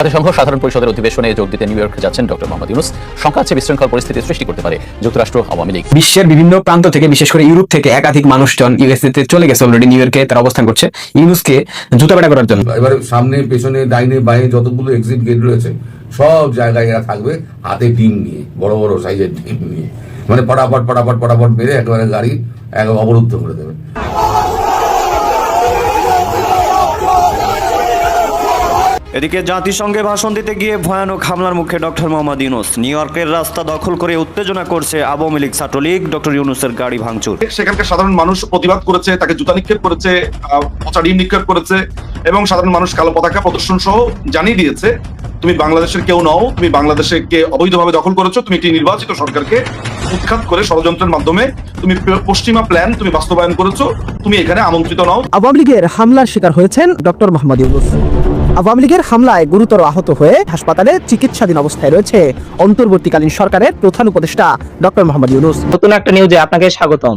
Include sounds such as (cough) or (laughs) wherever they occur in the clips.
জাতিসংঘ সাধারণ পরিষদের অধিবেশনে যোগ দিতে নিউ ইয়র্ক যাচ্ছেন ডক্টর মোহাম্মদ ইউনুস। শঙ্কা আছে বিশৃঙ্খল পরিস্থিতি সৃষ্টি করতে পারে যুক্তরাষ্ট্র আওয়ামী লীগ। বিশ্বের বিভিন্ন প্রান্ত থেকে বিশেষ করে ইউরোপ থেকে একাধিক মানুষজন ইউএসএ তে চলে গেছে অলরেডি নিউ ইয়র্কে তারা অবস্থান করছে। ইউনুসকে জুতাপেটা করার জন্য। এবারে সামনে পেছনে ডাইনে বাইরে যতগুলো এক্সিট গেট রয়েছে সব জায়গায় এরা থাকবে হাতে ডিম নিয়ে বড় বড় সাইজের ডিম নিয়ে। মানে পটাপট পটাপট পটাপট মেরে একেবারে গাড়ি অবরুদ্ধ করে দেবে। এদিকে জাতিসংঘে ভাষণ দিতে গিয়ে ভয়ানক হামলার মুখে ডক্টর মোহাম্মদ ইউনুস। নিউ ইয়র্কের রাস্তা দখল করে উত্তেজনা করছে আওয়ামী লীগ ছাত্রলীগ, ডক্টর ইউনুসের গাড়ি ভাঙচুর। সেখানকার সাধারণ মানুষ প্রতিবাদ করেছে, তাকে জুতা নিক্ষেপ করেছে নিক্ষেপ করেছে, এবং সাধারণ মানুষ কালো পতাকা প্রদর্শন সহ জানিয়ে দিয়েছে তুমি বাংলাদেশের কেউ নও তুমি বাংলাদেশকে অবৈধভাবে দখল করেছ তুমি একটি নির্বাচিত সরকারকে উৎখাত করে ষড়যন্ত্রের মাধ্যমে তুমি পশ্চিমা প্ল্যান তুমি বাস্তবায়ন করেছ তুমি এখানে আমন্ত্রিত নও। আওয়ামী লীগের হামলার শিকার হয়েছেন ডক্টর মোহাম্মদ ইউনুস। আওয়ামী লীগের হামলায় গুরুতর আহত হয়ে হাসপাতালে চিকিৎসাধীন অবস্থায় রয়েছে অন্তর্বর্তীকালীন সরকারের প্রধান উপদেষ্টা ডক্টর মোহাম্মদ ইউনুস। নতুন একটা নিউজে আপনাকে স্বাগতম।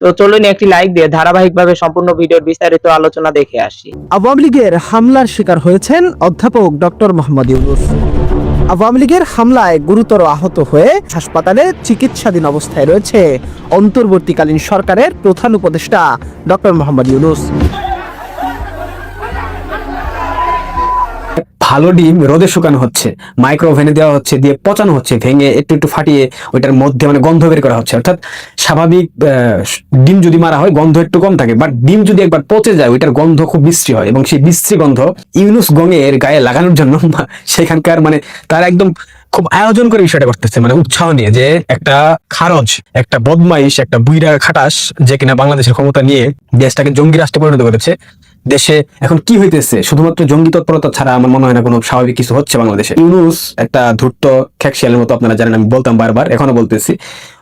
তো চলুন একটি লাইক দিয়ে ধারাবাহিকভাবে সম্পূর্ণ ভিডিওর বিস্তারিত আলোচনা দেখে আসি। আওয়ামী লীগের হামলার শিকার হয়েছেন অধ্যাপক ডক্টর মোহাম্মদ ইউনুস। আওয়ামী লীগের হামলায় গুরুতর আহত হয়ে হাসপাতালে চিকিৎসাধীন অবস্থায় রয়েছে অন্তর্বর্তীকালীন সরকারের প্রধান উপদেষ্টা ডক্টর মোহাম্মদ ইউনুস। ভালো ডিম রোদে শুকানো হচ্ছে। মাইক্রো ওভেনে দেওয়া হচ্ছে, দিয়ে পচানো হচ্ছে, ভেঙে একটু একটু ফাটিয়ে ওইটার মধ্যে মানে গন্ধ বের করা হচ্ছে। অর্থাৎ স্বাভাবিক ডিম যদি মারা হয়, গন্ধ একটু কম থাকে বাট ডিম যদি একবার পচে যায়, ওইটার গন্ধ খুব বিশ্রী হয় এবং সেই বিশ্রী গন্ধ ইউনুস গঙের গায়ে লাগানোর জন্য (laughs) সেখানকার মানে তারা একদম খুব আয়োজন করে বিষয়টা করতেছে মানে উৎসাহ নিয়ে যে একটা খারজ, একটা বদমাইশ, একটা বুইরা খাটাস যে কিনা বাংলাদেশের ক্ষমতা নিয়ে দেশটাকে জঙ্গি রাষ্ট্রে পরিণত করেছে। দেশে এখন কি হইতেছে? শুধুমাত্র জঙ্গি তৎপরতা ছাড়া আমার মনে হয় না কোনো স্বাভাবিক কিছু হচ্ছে বাংলাদেশে। ইউনুস একটা ধূর্ত খ্যাকশিয়ালের মতো আপনারা জানেন, আমি বলতাম বারবার, এখনও বলতেছি।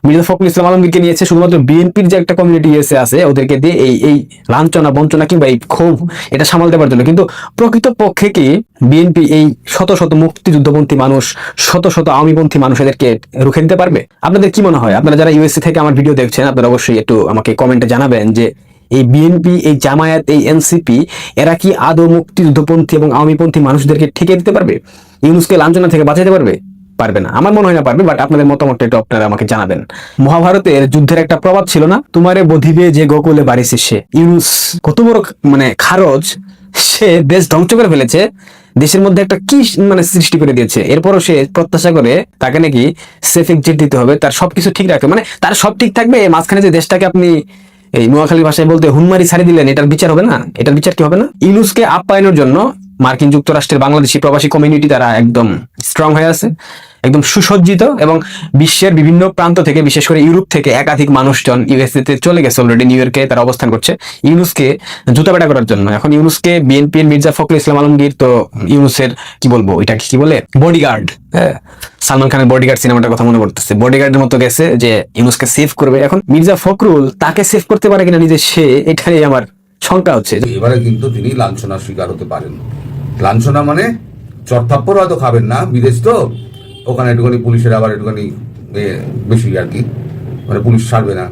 মির্জা ফখরুল ইসলাম আলমগীরকে নিয়েছে শুধুমাত্র বিএনপির যে একটা কমিউনিটি ইউএসএ আছে, ওদেরকে দিয়ে এই এই লাঞ্ছনা, বঞ্চনা কিংবা এই ক্ষোভ, এটা সামাল দেওয়ার জন্য। কিন্তু প্রকৃত পক্ষে কি বিএনপি এই শত শত মুক্তিযুদ্ধপন্থী মানুষ, শত শত আওয়ামীপন্থী মানুষ এদেরকে রুখে দিতে পারবে? আপনাদের কি মনে হয়? আপনারা যারা ইউএসএ থেকে আমার ভিডিও দেখছেন, আপনারা অবশ্যই একটু আমাকে কমেন্টে জানাবেন যে এই বিএনপি, এই জামায়াত, এই এনসিপি, এরা কি আদৌ মুক্তিযুদ্ধপন্থী এবং আওয়ামীপন্থী মানুষদেরকে ঠেকে দিতে পারবে? ইউনুসকে লাঞ্ছনা থেকে বাঁচাতে পারবে? পারবে না। আমার মনে হয় না পারবে বাট আপনাদের মতামতটা একটু আপনারা আমাকে জানাবেন। মহাভারতের যুদ্ধের একটা প্রবাদ ছিল না? তোমারে বধিবে যে গোকুলে বাড়িছে সে। ইউনুস কত বড় মানে খারজ, সে দেশ ধ্বংস করে ফেলেছে। দেশের মধ্যে একটা কি মানে সৃষ্টি করে দিয়েছে? এরপরও সে প্রত্যাশা করে তাকে নাকি সেফ এক্সিট দিতে হবে। তার সবকিছু ঠিক রাখবে মানে তার সব ঠিক থাকবে মাঝখানে যে দেশটাকে আপনি এই নোয়াখালী ভাষায় বলতে হুনমারি ছাড়ি দিলেন, এটার বিচার হবে না? এটার বিচার কি হবে না? ইলুসকে আপ্যায়নের জন্য মার্কিন যুক্তরাষ্ট্রের বাংলাদেশি প্রবাসী কমিউনিটি তারা একদম স্ট্রং হয়ে আছে, একদম সুসজ্জিত এবং বিশ্বের বিভিন্ন প্রান্ত থেকে, বিশেষ করে ইউরোপ থেকে একাধিক মানুষজন ইউএসএ তে চলে গেছে অলরেডি নিউ ইয়র্কে তারা অবস্থান করছে ইউনুসকে জুতাপেটা করার জন্য। এখন ইউনুসকে বিএনপি এর মির্জা ফখরুল ইসলাম আলমগীর তো ইউনুসের, কি বলব এটা কি বলে বডিগার্ড হ্যাঁ? সালমান খানের বডিগার্ড সিনেমাটার কথা মনে পড়তেছে। বডিগার্ডের মতো গেছে যে ইউনুসকে সেভ করবে। এখন মির্জা ফখরুল তাকে সেভ করতে পারে কিনা নিজে, সে এটাই আমার শঙ্কা হচ্ছে। এবারে কিন্তু তিনি লাঞ্ছনার শিকার হতে পারেন লাঞ্ছনা মানে চরথাপ্পর হয়তো খাবেন না, বিদেশ তো। ওখানে একটুখানি পুলিশের আবার একটুখানি বেশি আর কি। মানে পুলিশ ছাড়বে না।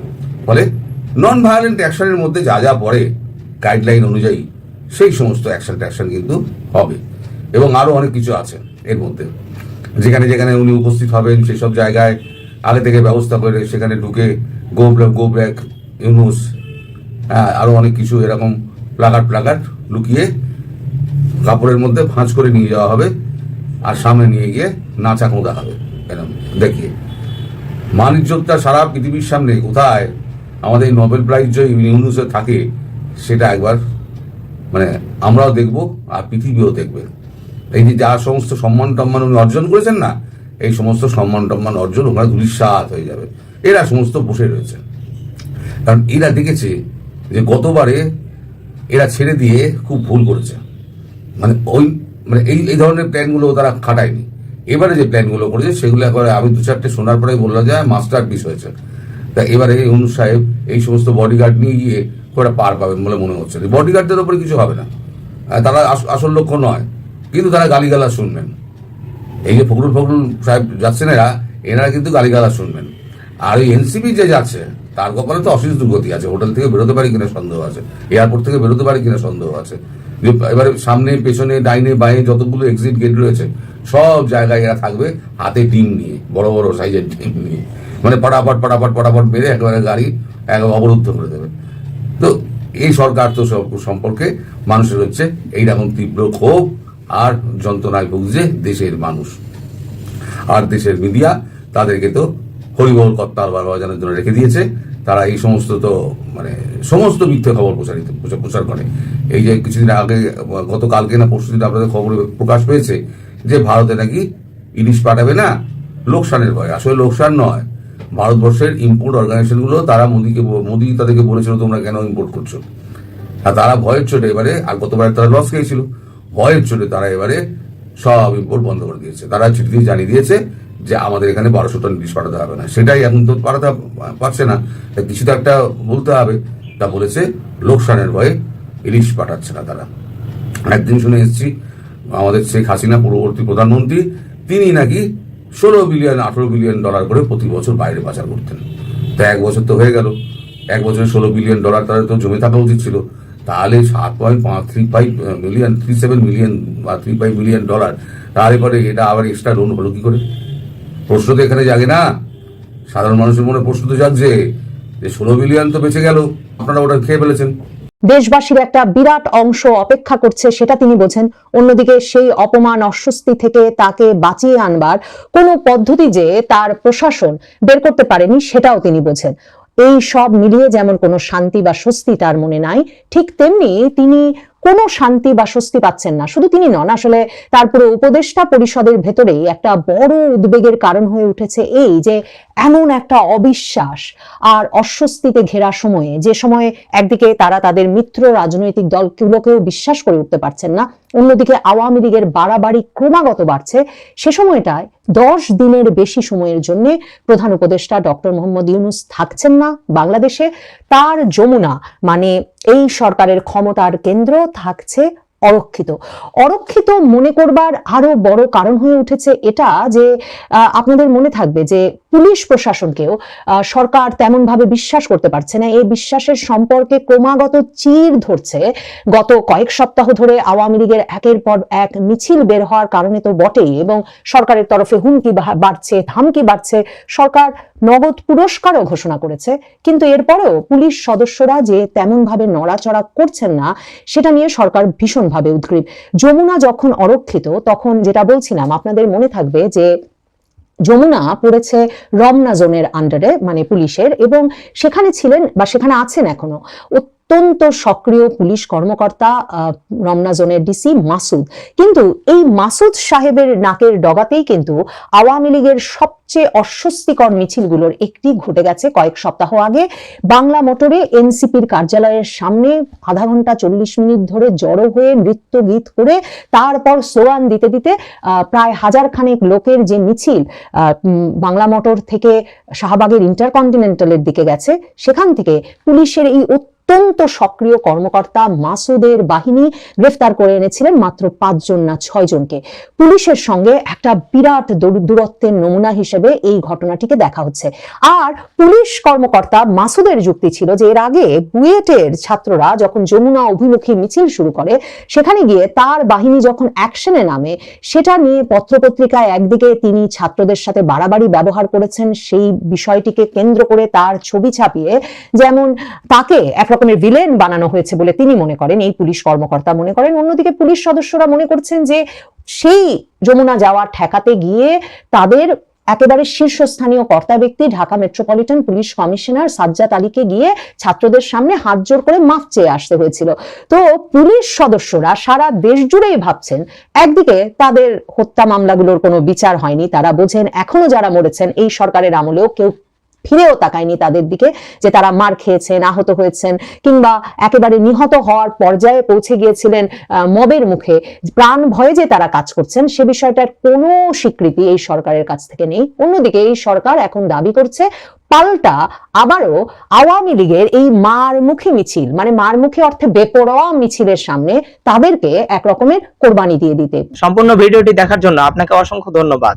ফলে নন ভায়োলেন্ট অ্যাকশনের মধ্যে যা যা পড়ে গাইডলাইন অনুযায়ী সেই সমস্ত অ্যাকশন ট্যাকশন কিন্তু হবে। এবং আরও অনেক কিছু আছে এর মধ্যে। যেখানে যেখানে উনি উপস্থিত হবেন সেসব জায়গায় আগে থেকে ব্যবস্থা করে সেখানে ঢুকে গো গো ব্ল্যাক ইউনুস হ্যাঁ আরও অনেক কিছু এরকম প্লাগার প্লাগার লুকিয়ে কাপড়ের মধ্যে ভাঁজ করে নিয়ে যাওয়া হবে আর সামনে নিয়ে গিয়ে নাচা কোঁদা হবে। এরকম দেখিয়ে। মানিজ্যতা সারা পৃথিবীর সামনে কোথায়? আমাদের নোবেল প্রাইজ জয়ী ইউনুসে থাকে, সেটা একবার মানে আমরাও দেখব আর পৃথিবীও দেখবে। এই যে যা সমস্ত সম্মান টম্মান উনি অর্জন করেছেন না, এই সমস্ত সম্মান টম্মান অর্জন ওখানে ধুলিস্বাদ হয়ে যাবে। এরা সমস্ত বসে রয়েছে কারণ এরা দেখেছে যে গতবারে এরা ছেড়ে দিয়ে খুব ভুল করেছে। মানে ওই মানে এই এই ধরনের প্ল্যানগুলো তারা খাটায়নি। এবারে যে প্ল্যানগুলো করেছে, সেগুলো একবারে আমি দু চারটে শোনার পরে বললাম যে মাস্টার পিস হয়েছে। তা এবারে এই অনু সাহেব এই সমস্ত বডিগার্ড নিয়ে গিয়ে একটা পার পাবেন বলে মনে হচ্ছে। বডিগার্ডদের ওপরে কিছু হবে না। তারা আস- আসল লক্ষ্য নয়। কিন্তু তারা গালিগালা শুনবেন। এই যে ফখরুল ফখরুল সাহেব যাচ্ছেন এরা, এনারা কিন্তু গালিগালা শুনবেন। আর ওই এনসিপি যে যাচ্ছে, তার কপালে তো অশেষ দুর্গতি আছে। হোটেল থেকে বেরোতে পারি কিনা সন্দেহ আছে। এয়ারপোর্ট থেকে বেরোতে পারি কিনা সন্দেহ আছে। যে এবারে সামনে, পেছনে, ডাইনে বাইরে যতগুলো এক্সিট গেট রয়েছে, সব জায়গায় এরা থাকবে হাতে ডিম নিয়ে, বড় বড় সাইজের ডিম নিয়ে। মানে পটাপট পটাপট পটাপট মেরে একেবারে গাড়ি একেবারে অবরুদ্ধ করে দেবে। তো এই সরকার তো সব সম্পর্কে মানুষের হচ্ছে এইরকম তীব্র ক্ষোভ আর যন্ত্রণায় ভুগছে দেশের মানুষ। আর দেশের মিডিয়া তাদেরকে তো হরিবল কর্তার বাজানোর জন্য রেখে দিয়েছে। তারা এই সমস্ত তো মানে সমস্ত মিথ্যে খবর প্রচারিত, প্রচার- করে। এই যে কিছুদিন আগে, গতকালকে না পরশু দিন আপনাদের খবরে প্রকাশ পেয়েছে যে ভারতে নাকি ইলিশ পাঠাবে না, লোকসানের ভয়। আসলে লোকসান নয়। ভারতবর্ষের ইম্পোর্ট অর্গানাইজেশনগুলো তারা মোদিকে, মোদি তাদেরকে বলেছিল, তোমরা কেন ইম্পোর্ট করছ? আর তারা ভয়ের চোটে এবারে, আর গতবার তারা লস খেয়েছিল। ভয়ের চোটে তারা এবারে সব ইম্পোর্ট বন্ধ করে দিয়েছে। তারা চিঠি দিয়ে জানিয়ে দিয়েছে যে আমাদের এখানে বারোশো টন ইলিশ পাঠাতে হবে না। সেটাই এখন তো পাঠাতে পারছে না। কিছু তো একটা বলতে হবে। তা বলেছে, লোকসানের ভয়ে ইলিশ পাঠাচ্ছে না তারা। একদিন শুনে এসেছি, আমাদের শেখ হাসিনা পূর্ববর্তী প্রধানমন্ত্রী, তিনি নাকি ষোলো বিলিয়ন, আঠেরো বিলিয়ন ডলার করে প্রতি বছর বাইরে পাচার করতেন। তা এক বছর তো হয়ে গেল। এক বছরে ষোলো বিলিয়ন ডলার তাদের তো জমে থাকা উচিত ছিল। তাহলে সাত পয়েন্ট পাঁচ three five million three seven million বা থ্রি ফাইভ মিলিয়ন ডলার তাহলে পরে এটা আবার এক্সট্রা লোন হলো কি করে? প্রশ্ন তো এখানে জাগে না। সাধারণ মানুষের মনে প্রশ্ন তো জাগছে যে ষোলো বিলিয়ন তো বেঁচে গেল, আপনারা ওটা খেয়ে ফেলেছেন। দেশবাসীর একটা বিরাট অংশ অপেক্ষা করছে, সেটা তিনি বোঝেন। অন্যদিকে সেই অপমান, অস্বস্তি থেকে তাকে বাঁচিয়ে আনবার কোনো পদ্ধতি যে তার প্রশাসন বের করতে পারেনি, সেটাও তিনি বোঝেন। এই সব মিলিয়ে যেমন কোনো শান্তি বা স্বস্তি তার মনে নাই, ঠিক তেমনি তিনি কোনো শান্তি বা স্বস্তি পাচ্ছেন না। শুধু তিনি নন, আসলে তারপরে উপদেষ্টা পরিষদের ভেতরেই একটা বড় উদ্বেগের কারণ হয়ে উঠেছে এই যে এমন একটা অবিশ্বাস আর অস্বস্তিতে ঘেরা সময়ে, যে সময়ে একদিকে তারা তাদের মিত্র রাজনৈতিক দলগুলোকেও বিশ্বাস করে উঠতে পারছেন না অন্যদিকে আওয়ামী লীগের বাড়াবাড়ি ক্রমাগত বাড়ছে। সে সময়টায় দশ দিনের বেশি সময়ের জন্য প্রধান উপদেষ্টা ডক্টর মোহাম্মদ ইউনুস থাকছেন না বাংলাদেশে। তার যমুনা মানে এই সরকারের ক্ষমতার কেন্দ্র থাকছে অরক্ষিত। অরক্ষিত মনে করবার আরও বড় কারণ হয়ে উঠেছে এটা যে আপনাদের মনে থাকবে যে, পুলিশ প্রশাসনকেও সরকার তেমন ভাবে বিশ্বাস করতে পারছে না। এই বিশ্বাসের সম্পর্কে ক্রমাগত চির ধরছে। গত কয়েক সপ্তাহ ধরে আওয়ামী লীগের একের পর এক মিছিল বের হওয়ার কারণে তো বটেই এবং সরকারের তরফে হুমকি বাড়ছে, ধামকি বাড়ছে। সরকার নগদ পুরস্কারও ঘোষণা করেছে। কিন্তু এরপরেও পুলিশ সদস্যরা যে তেমন ভাবে নড়াচড়া করছেন না, সেটা নিয়ে সরকার ভীষণভাবে উদ্গ্রীব। যমুনা যখন অরক্ষিত, তখন যেটা বলছিলাম, আপনাদের মনে থাকবে যে যমুনা পড়েছে রমনা জোনের আন্ডারে মানে পুলিশের, এবং সেখানে ছিলেন বা সেখানে আছেন এখনও। অত্যন্ত সক্রিয় পুলিশ কর্মকর্তা রমনা জোনের ডিসি মাসুদ। কিন্তু এই মাসুদ সাহেবের নাকের ডগাতেই কিন্তু আওয়ামী লীগের সবচেয়ে অস্বস্তিকর মিছিলগুলোর একটি ঘটে গেছে কয়েক সপ্তাহ আগে। বাংলা মোটরে এনসিপির কার্যালয়ের সামনে আধা ঘণ্টা চল্লিশ মিনিট ধরে জড়ো হয়ে নৃত্য গীত করে তারপর স্লোগান দিতে দিতে প্রায় হাজার খানেক লোকের যে মিছিল বাংলা মোটর থেকে শাহবাগের ইন্টারকন্টিনেন্টালের দিকে গেছে, সেখান থেকে পুলিশের এই অত্যন্ত সক্রিয় কর্মকর্তা মাসুদের বাহিনী গ্রেফতার করে এনেছিলেন মাত্র পাঁচজন না ছয় জনকে পুলিশের সঙ্গে একটা বিরাট দূরত্বের নমুনা হিসেবে এই ঘটনাটিকে দেখা হচ্ছে। আর পুলিশ কর্মকর্তা মাসুদের যুক্তি ছিল যে এর আগে বুয়েটের ছাত্ররা যখন যমুনা অভিমুখী মিছিল শুরু করে, সেখানে গিয়ে তার বাহিনী যখন অ্যাকশনে নামে, সেটা নিয়ে পত্রপত্রিকায় একদিকে তিনি ছাত্রদের সাথে বাড়াবাড়ি ব্যবহার করেছেন, সেই বিষয়টিকে কেন্দ্র করে তার ছবি ছাপিয়ে যেমন তাকে একরকমের ভিলেন বানানো হয়েছে বলে তিনি মনে করেন, এই পুলিশ কর্মকর্তা মনে করেন। অন্যদিকে পুলিশ সদস্যরা মনে করছেন যে সেই যমুনা যাওয়া ঠেকাতে গিয়ে তাদের একেবারে শীর্ষস্থানীয় কর্তা ব্যক্তি, Dhaka metropolitan police commissioner Sajjad আলীকে গিয়ে ছাত্রদের সামনে হাত জোর করে মাফ চেয়ে আসতে হয়েছিল। তো পুলিশ সদস্যরা সারা দেশ জুড়েই ভাবছেন, একদিকে তাদের হত্যা মামলাগুলোর কোনো বিচার হয়নি, তারা বোঝেন এখনও যারা মরেছেন, এই সরকারের আমলেও কেউ ফিরেও তাকায়নি তাদের দিকে, যে তারা মার খেয়েছেন, আহত হয়েছেন, কিংবা একেবারে নিহত হওয়ার পর্যায়ে পৌঁছে গিয়েছিলেন মবের মুখে। প্রাণ ভয়ে যে তারা কাজ করছেন, সে বিষয়টার কোনো স্বীকৃতি এই সরকারের কাছ থেকে নেই। অন্যদিকে এই সরকার এখন দাবি করছে, পাল্টা আবারও আওয়ামী লীগের এই মারমুখী মিছিল মানে মারমুখী অর্থে বেপরোয়া মিছিলের সামনে তাদেরকে এক রকমের কোরবানি দিয়ে দিতে। সম্পূর্ণ ভিডিওটি দেখার জন্য আপনাকে অসংখ্য ধন্যবাদ।